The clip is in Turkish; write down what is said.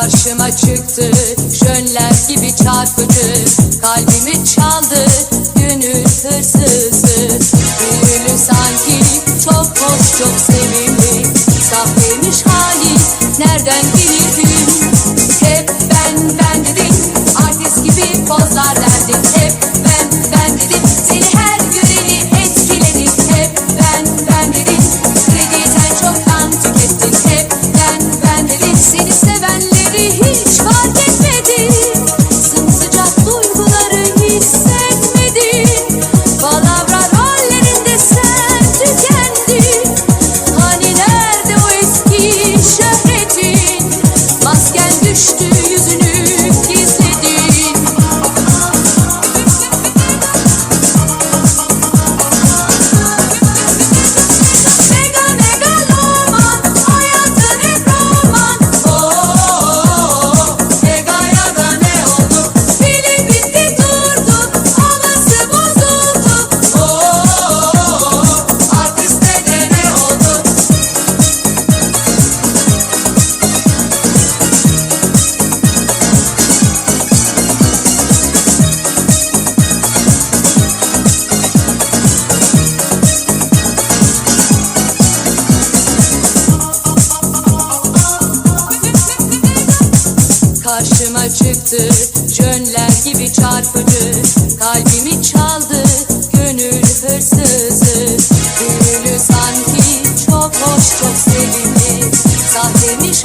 karşıma çıktı. Jönler gibi çarpıcı Kalbimi çaldı. Gönül hırsızı. Gönülü sanki çok hoş çok sevimli. Sahteymiş hali. Nereden bilir? çarptı Jönler gibi çarpıcı. Kalbimi çaldı gönül hırsızı. Gönlü sanki çok hoş çok sevimli. Sahtemiş